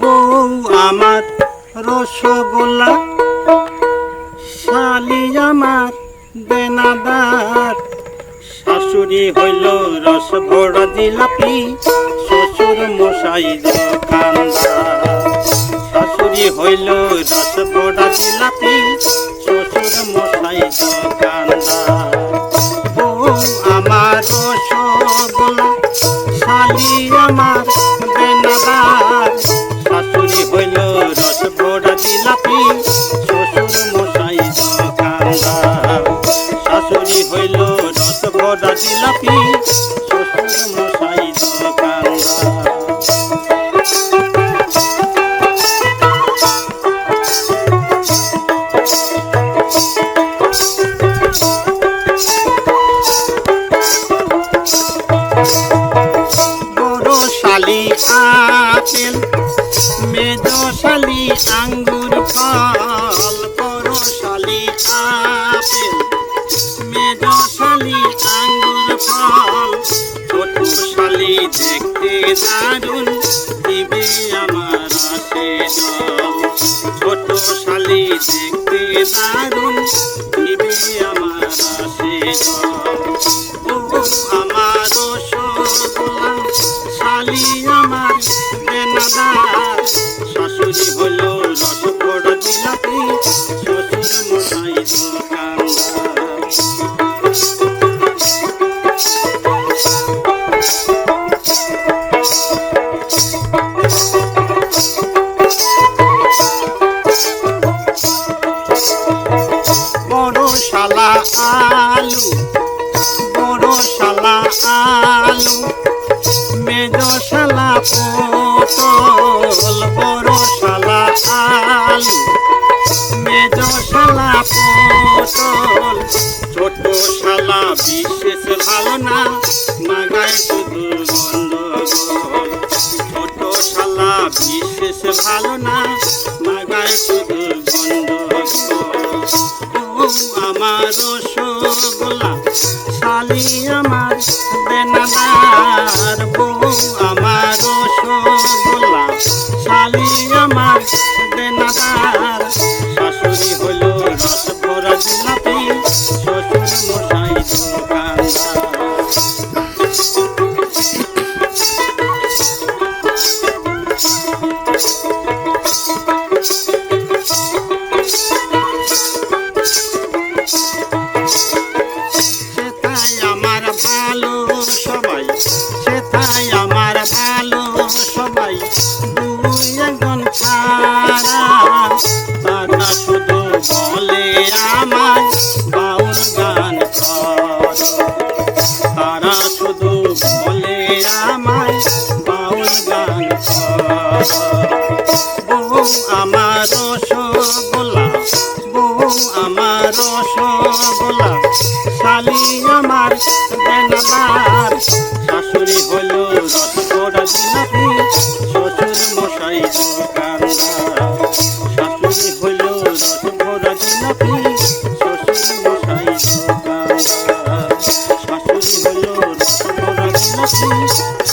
বউ আমার রসগোল্লা, শালি আমার বেনাদার। শাশুড়ি হইল রস ভরা জিলাপি শ্বশুর মশাই শাশুড়ি হইল রস ভরা জিলাপি শ্বশুর মশাই দোকানদার। বউ আমার শালি আমার বেনাদার শাশুড়ি হইল রস ভরা জিলাপি শ্বশুর মশাই দোকানদার। শাশুড়ি হইল মেজ শালি আঙ্গুর ফল বড় শালি আপেল। মেজ শালি আঙ্গুর ফল ছোট শালি দেখতে দারুণ, দিবে আমার আসে জল। দেখতে দারুণ, দিবে আমার আসে আলু, বড় শালা আলু, মেজ শালা পটল, বড় শালা আলু, মেজ শালা পটল, ছোট শালা বিশেষ ভালো না, মাগায় শুধু গন্ডগোল ছোট শালা বিশেষ ভালো না আমার রসগোল্লা শালি আমার বেনাদার আমার বাউল গান তারা শুধু বলে গান বউ আমার রসগোল্লা বউ আমার রসগোল্লা শালি আমার বেনাবার শাশুড়ি হল রসগোড়া জিলাপি, শ্বশুর মশাই দোকানদার। শাশুড়ি হল রসগোড়া জিলাপি Thank you.